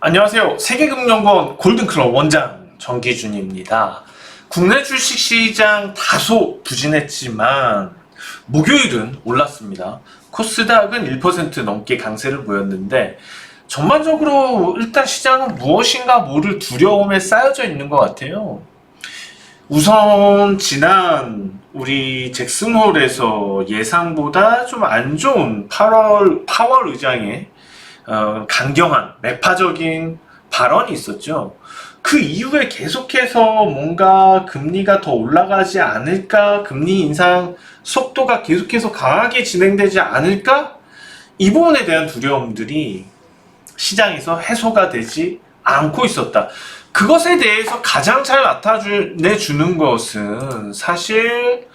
안녕하세요. 세계금융원 골든클럽 원장 정기준입니다. 국내 주식시장 다소 부진했지만 목요일은 올랐습니다. 코스닥은 1% 넘게 강세를 보였는데 전반적으로 일단 시장은 무엇인가 모를 두려움에 쌓여져 있는 것 같아요. 우선 지난 우리 잭슨홀에서 예상보다 좀 안 좋은 8월 파월 의장의 어, 강경한 매파적인 발언이 있었죠. 그 이후에 계속해서 뭔가 금리가 더 올라가지 않을까, 금리 인상 속도가 계속해서 강하게 진행되지 않을까, 이 부분에 대한 두려움들이 시장에서 해소가 되지 않고 있었다. 그것에 대해서 가장 잘 나타내주는 것은 사실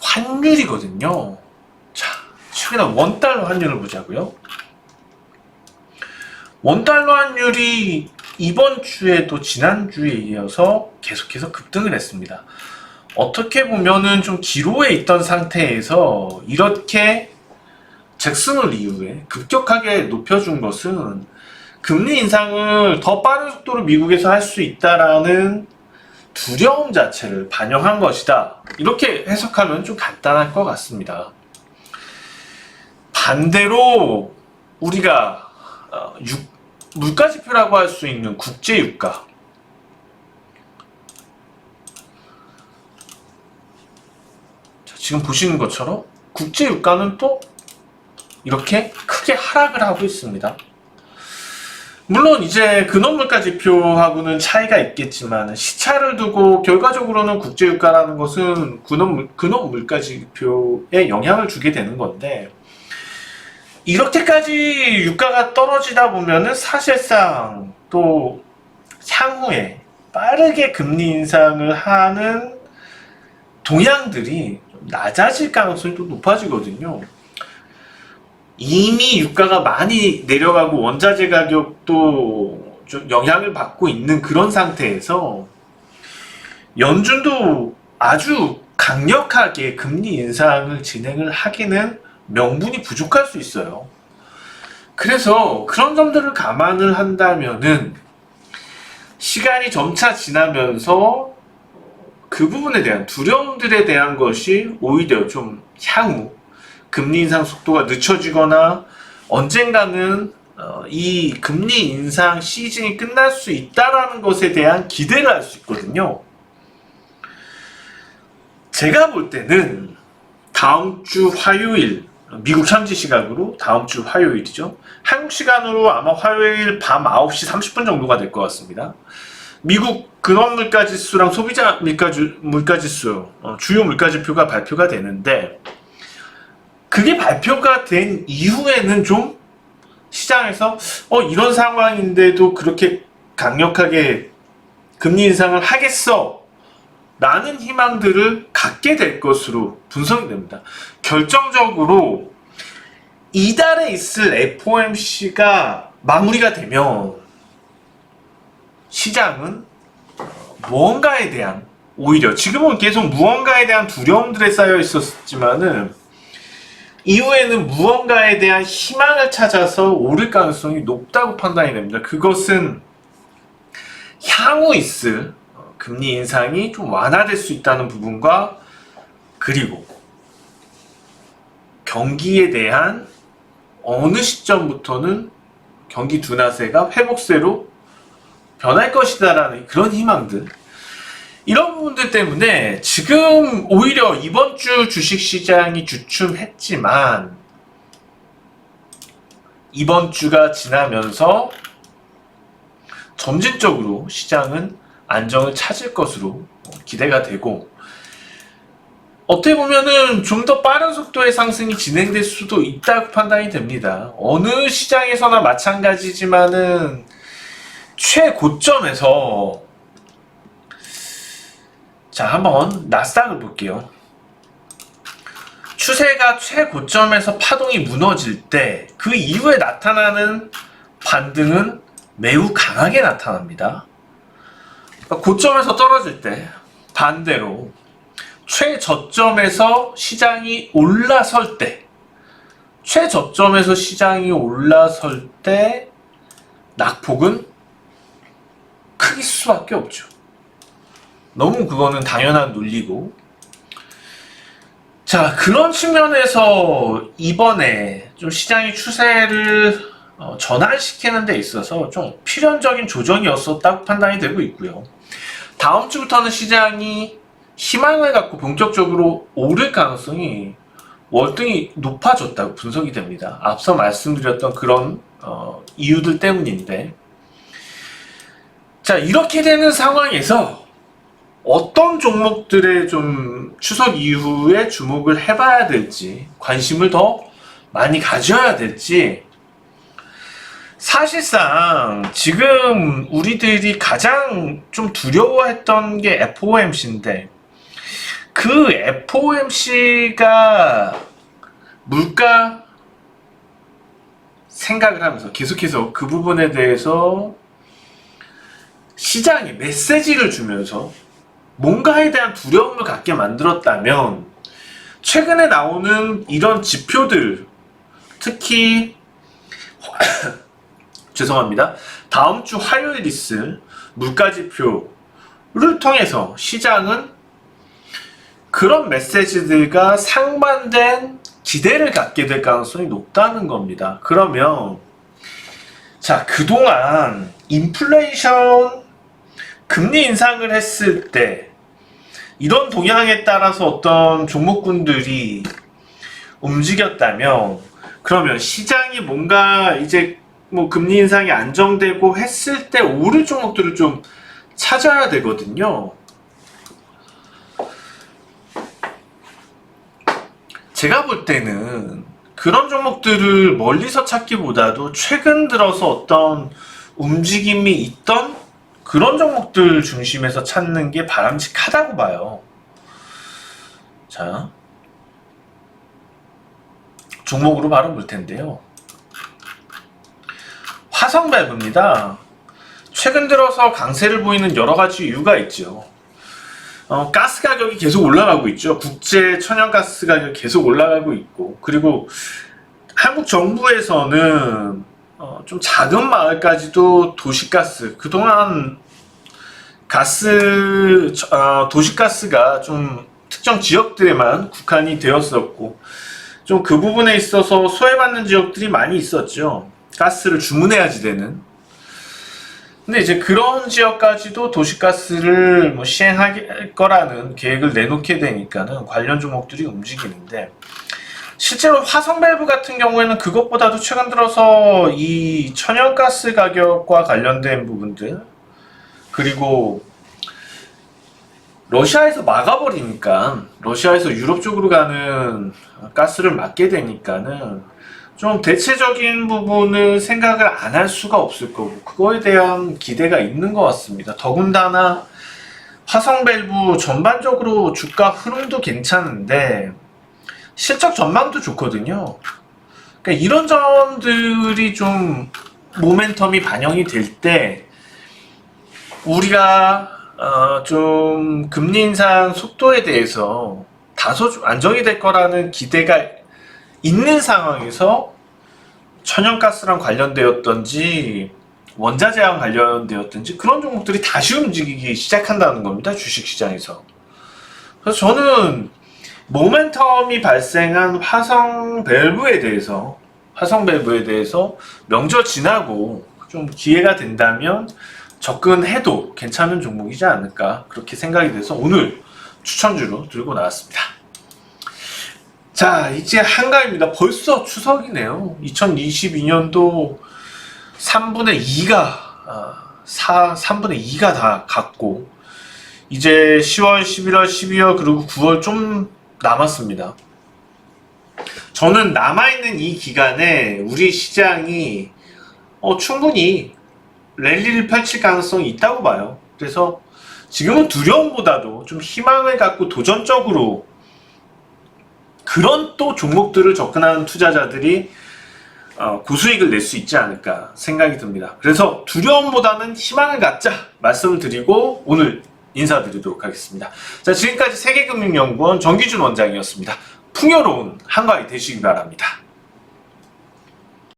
환율이거든요. 자, 최근에 원달러 환율을 보자고요. 원달러 환율이 이번 주에도 지난주에 이어서 계속해서 급등을 했습니다. 어떻게 보면은 좀 기로에 있던 상태에서 이렇게 잭슨홀 이후에 급격하게 높여준 것은 금리 인상을 더 빠른 속도로 미국에서 할 수 있다라는 두려움 자체를 반영한 것이다. 이렇게 해석하면 좀 간단할 것 같습니다. 반대로 우리가 어, 유- 물가 지표라고 할 수 있는 국제 유가 자, 지금 보시는 것처럼 국제 유가는 또 이렇게 크게 하락을 하고 있습니다. 물론 이제 근원물가 지표하고는 차이가 있겠지만 시차를 두고 결과적으로는 국제유가라는 것은 근원, 근원물가 지표에 영향을 주게 되는 건데 이렇게까지 유가가 떨어지다 보면은 사실상 또 향후에 빠르게 금리 인상을 하는 동향들이 좀 낮아질 가능성이 또 높아지거든요. 이미 유가가 많이 내려가고 원자재 가격도 좀 영향을 받고 있는 그런 상태에서 연준도 아주 강력하게 금리 인상을 진행을 하기는 명분이 부족할 수 있어요. 그래서 그런 점들을 감안을 한다면은 시간이 점차 지나면서 그 부분에 대한 두려움들에 대한 것이 오히려 좀 향후 금리 인상 속도가 늦춰지거나 언젠가는 어, 이 금리 인상 시즌이 끝날 수 있다라는 것에 대한 기대를 할 수 있거든요. 제가 볼 때는 다음 주 화요일 미국 현지 시각으로 다음 주 화요일이죠. 한국 시간으로 아마 화요일 밤 9시 30분 정도가 될 것 같습니다. 미국 근원 물가 지수랑 소비자 물가, 주, 물가 지수, 어, 주요 물가 지표가 발표가 되는데 그게 발표가 된 이후에는 좀 시장에서 어 이런 상황인데도 그렇게 강력하게 금리 인상을 하겠어 라는 희망들을 갖게 될 것으로 분석이 됩니다. 결정적으로 이달에 있을 FOMC가 마무리가 되면 시장은 무언가에 대한 오히려 지금은 계속 무언가에 대한 두려움들에 쌓여 있었지만은 이후에는 무언가에 대한 희망을 찾아서 오를 가능성이 높다고 판단이 됩니다. 그것은 향후 있을 어, 금리 인상이 좀 완화될 수 있다는 부분과 그리고 경기에 대한 어느 시점부터는 경기 둔화세가 회복세로 변할 것이다라는 그런 희망들. 이런 부분들 때문에 지금 오히려 이번 주 주식 시장이 주춤했지만 이번 주가 지나면서 점진적으로 시장은 안정을 찾을 것으로 기대가 되고 어떻게 보면은 좀 더 빠른 속도의 상승이 진행될 수도 있다고 판단이 됩니다. 어느 시장에서나 마찬가지지만은 최고점에서 자, 한번 나스닥을 볼게요. 추세가 최고점에서 파동이 무너질 때 그 이후에 나타나는 반등은 매우 강하게 나타납니다. 그러니까 고점에서 떨어질 때 반대로 최저점에서 시장이 올라설 때 최저점에서 시장이 올라설 때 낙폭은 크기 수밖에 없죠. 너무 그거는 당연한 논리고. 자, 그런 측면에서 이번에 좀 시장의 추세를 어, 전환시키는 데 있어서 좀 필연적인 조정이었었다고 판단이 되고 있고요. 다음 주부터는 시장이 희망을 갖고 본격적으로 오를 가능성이 월등히 높아졌다고 분석이 됩니다. 앞서 말씀드렸던 그런 어, 이유들 때문인데 자 이렇게 되는 상황에서 어떤 종목들에 좀 추석 이후에 주목을 해봐야 될지 관심을 더 많이 가져야 될지 사실상 지금 우리들이 가장 좀 두려워했던 게 FOMC인데 그 FOMC가 물가 생각을 하면서 계속해서 그 부분에 대해서 시장에 메시지를 주면서 뭔가에 대한 두려움을 갖게 만들었다면 최근에 나오는 이런 지표들 특히 죄송합니다. 다음 주 화요일 있을 물가 지표를 통해서 시장은 그런 메시지들과 상반된 기대를 갖게 될 가능성이 높다는 겁니다. 그러면 자 그동안 인플레이션 금리 인상을 했을 때 이런 동향에 따라서 어떤 종목군들이 움직였다면 그러면 시장이 뭔가 이제 뭐 금리 인상이 안정되고 했을 때 오를 종목들을 좀 찾아야 되거든요. 제가 볼 때는 그런 종목들을 멀리서 찾기보다도 최근 들어서 어떤 움직임이 있던 그런 종목들 중심에서 찾는 게 바람직하다고 봐요. 자, 종목으로 바로 볼 텐데요. 화성밸브입니다. 최근 들어서 강세를 보이는 여러 가지 이유가 있죠. 어, 가스 가격이 계속 올라가고 있죠. 국제 천연가스 가격이 계속 올라가고 있고, 그리고 한국 정부에서는 어, 좀 작은 마을까지도 도시가스, 그동안 가스, 어, 도시가스가 좀 특정 지역들에만 국한이 되었었고, 좀 그 부분에 있어서 소외받는 지역들이 많이 있었죠. 가스를 주문해야지 되는. 근데 이제 그런 지역까지도 도시가스를 뭐 시행할 거라는 계획을 내놓게 되니까는 관련 종목들이 움직이는데 실제로 화성밸브 같은 경우에는 그것보다도 최근 들어서 이 천연가스 가격과 관련된 부분들 그리고 러시아에서 막아버리니까 러시아에서 유럽 쪽으로 가는 가스를 막게 되니까는 좀 대체적인 부분을 생각을 안 할 수가 없을 거고 그거에 대한 기대가 있는 것 같습니다. 더군다나 화성밸브 전반적으로 주가 흐름도 괜찮은데 실적 전망도 좋거든요. 그러니까 이런 점들이 좀 모멘텀이 반영이 될 때 우리가 어, 좀 금리 인상 속도에 대해서 다소 좀 안정이 될 거라는 기대가 있는 상황에서 천연가스랑 관련되었던지 원자재랑 관련되었던지 그런 종목들이 다시 움직이기 시작한다는 겁니다. 주식시장에서. 그래서 저는 모멘텀이 발생한 화성 밸브에 대해서 화성 밸브에 대해서 명절 지나고 좀 기회가 된다면 접근해도 괜찮은 종목이지 않을까 그렇게 생각이 돼서 오늘 추천주로 들고 나왔습니다. 자, 이제 한가입니다. 벌써 추석이네요. 2022년도 3분의 2가, 아, 4, 3분의 2가 다 갔고, 이제 10월, 11월, 12월, 그리고 9월 좀 남았습니다. 저는 남아있는 이 기간에 우리 시장이 어, 충분히 랠리를 펼칠 가능성이 있다고 봐요. 그래서 지금은 두려움보다도 좀 희망을 갖고 도전적으로 그런 또 종목들을 접근하는 투자자들이 어, 고수익을 낼 수 있지 않을까 생각이 듭니다. 그래서 두려움보다는 희망을 갖자 말씀을 드리고 오늘 인사드리도록 하겠습니다. 자, 지금까지 세계금융연구원 정기준 원장이었습니다. 풍요로운 한가위 되시기 바랍니다.